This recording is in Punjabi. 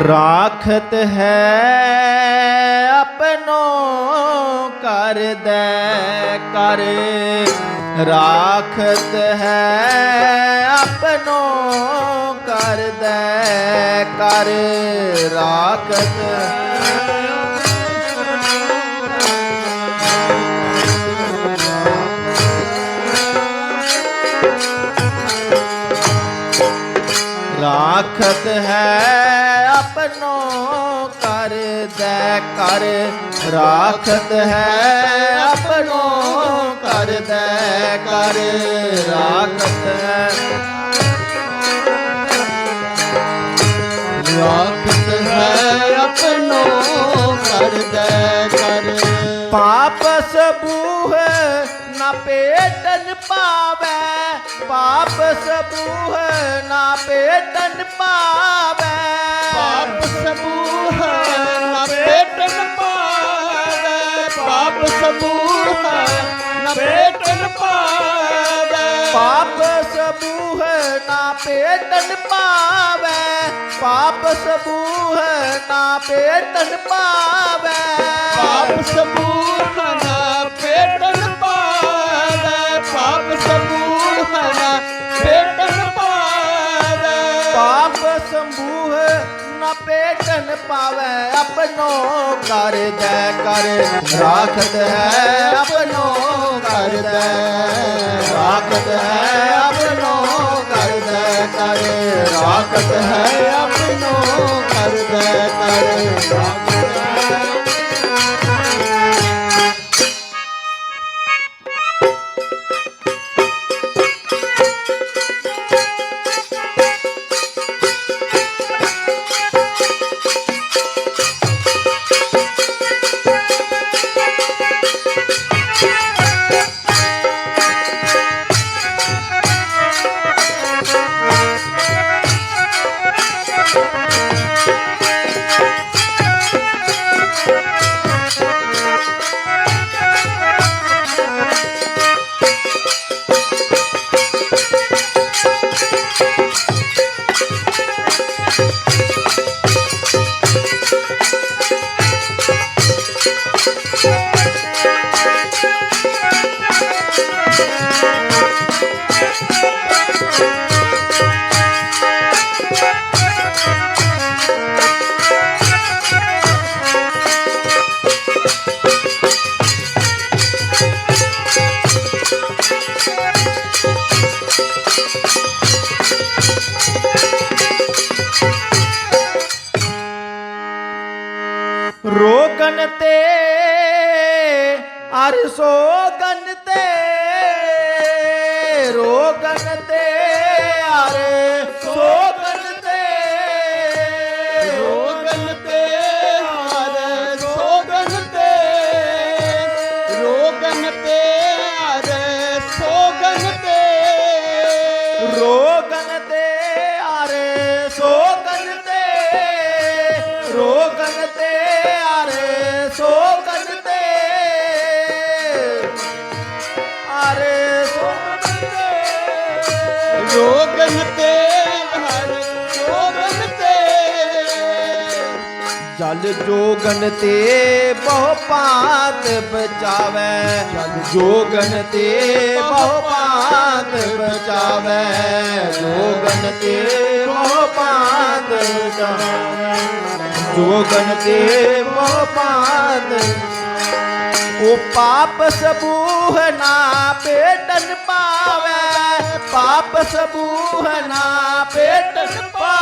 ਰਾਖਤ ਹੈ ਆਪਨੋ ਕਰ ਦੇ ਕਰ ਰਾਖਤ ਹੈ ਆਪਨੋ ਕਰ ਦੇ ਕਰ ਰਾਖਤ ਰਾਖਤ ਹੈ, ਆਪਣੋ ਕਰ ਦੇ ਕਰ। ਰਾਖਤ ਹੈ, ਆਪਣੋ ਕਰ ਦੇ ਕਰ। ਰਾਖਤ ਹੈ। ਰਾਖਤ ਹੈ, ਆਪਣੋ ਕਰ ਕਰਦਾ ਕਰ। ਪਾਪ ਸਬੂਹ ਨਾ ਪੇਟਨ ਪਾਵੇ। ਪਾਪ ਸਬੂਹ ਨਾ ਪੇਟਨ ਪਾਵੇ। ਪਾਪ ਸਬੂਹ ਨਾ ਪੇਟਨ ਪਾਵੇ। ਪਾਪ ਸਬੂਹ ਨਾ ਪੇਟਨ ਪਾਵੇ। ਪਾਪ ਸਬੂਹ ਨਾ ਪੇਟਨ ਪਾਵੇ। ਪਾਪ ਸਬੂਹ ਨਾ ਪੇਟਨ ਪਾਵੇ। ਪੇਟਨ ਪਾਵੇ ਆਪਨੋ ਕਰ ਦੇ ਕਰ ਰਾਖਤ ਹੈ ਆਪਨੋ ਕਰ ਦੇ। ਰਾਖਤ ਹੈ ਆਪਨੋ ਕਰ ਦੇ ਕਰ ਰਾਖਤ ਹੈ, ਆਪਣੋ ਕਰਦਾ ਕਰ ਰਾਖਤ ਹੈ। ਰੋਗਨ ਤੇ ਅਰ ਸੋਗਨ ਤੇ ਰੋਗਨ ਤੇ ਅਰ ਸੋਗਨ ਤੇ ਰੋਗਨ ਤੇ ਹਰ ਸੋਗਨ ਤੇ ਰੋਗਨ ਤੇ ਹਰ ਸੋਗਨ ਤੇ ਰੋਗਨ ਤੇ ਰੋਗਨ ਤੇ ਹਰ ਸੋਗਨ ਤੇ। ਜਲ ਜੋਗਨ ਤੇ ਬਹੁ ਪਾਤ ਬਚਾਵੇ। ਜਲ ਜੋਗਨ ਤੇ ਬਹੁ ਪਾਤ ਬਚਾਵੇ। ਜੋਗਨ ਤੇ ਬਹੁ ਪਾਤ ਬਚਾਵੇ। ਜੋਗਨ ਤੇ ਬਹੁ ਪਾਤ ਉਹ ਪਾਪ ਸਬੂਹ ਨਾ ਪੇਟਨ ਪਾਵੇ। ਪਾਪ ਸਬੂਹ ਨਾ ਪੇਟਨ ਪਾਵੇ।